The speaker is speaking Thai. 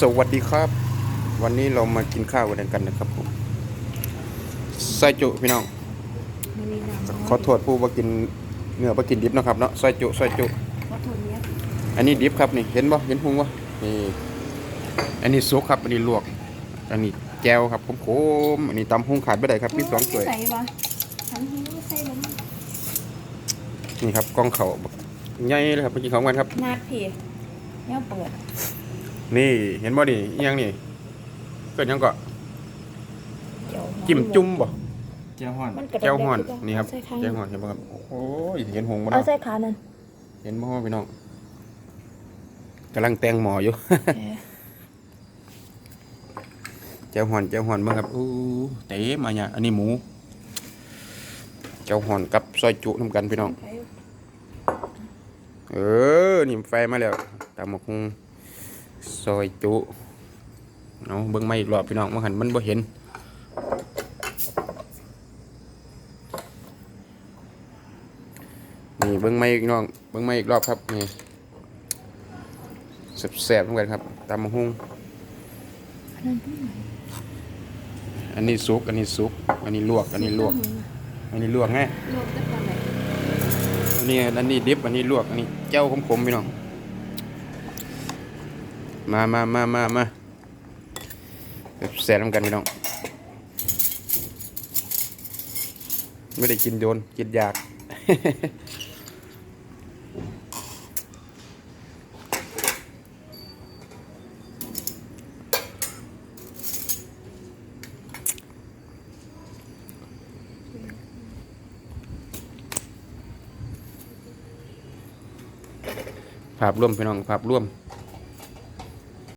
สวัสดีครับ วันนี้เรามากินข้าวกันกันนะครับผมไส้จุพี่น้องมันมีน้ำน้ยขอโทษผู้ว่ากินเนื้อว่ากินดิบเนาะครับเนาะไส้จุไส้จุวัตถุเนี้ยอันนี้ดิบครับนี่เห็นบ่เห็นพุงวะนี่อันนี้ซุกครับ อันนี้ลวก อันนี้แจวครับผมโคมๆอันนี้ตำพุงขาดไม่ได้ครับมีสองถ้วยใส่วะทำให้ใส่ลงนี่ครับกล้องเขาบักใหญ่เลยครับไปกินของกันครับนาดพี่เนี่ยเปิด นี่เห็นบ่นี่อิหยังนี่เกิดหยังก็เดี๋ยวจิ้มจุ่มบ่เจ้าฮ้อนมันกระแก้วห่อนเด็กๆนี่ครับเอาใส่ขาแก้วห่อนเห็นบ่ครับโอ้ยเห็นหงบ่เอาเนาะใส่ขานั่นเห็นบ่พี่น้องกำลังแต่งหมออยู่ เออเจ้าหอนเจ้าหอนมาครับอู้เต๋มาเนี่ยอันนี้หมูเจ้าหอนกับซอยจุทำกันพี่น้องไปเออ นี่ไฟมาแล้วตามหมกฮุง ซอยจุเอาเบิ่งมาอีกรอบพี่น้องมาหันมันบ่เห็น นี่เบิ่งมาอีกน้องเบิ่งมาอีกรอบครับนี่แซ่บๆเหมือนกันครับตามหมกฮุงนั่นพี่ไหนอันนี้สุก อันนี้สุก อันนี้ลวก อันนี้ลวก อันนี้ลวกไงลวกได้ตอนไหนอันนี้อันนี้ดิบ อันนี้ลวก อันนี้เจ้าขมๆพี่น้อง มามามามามาแซ่บน้ำกันพี่น้อง ไม่ได้กินโยนกินอยาก ภาพร่วมพี่น้องภาพร่วม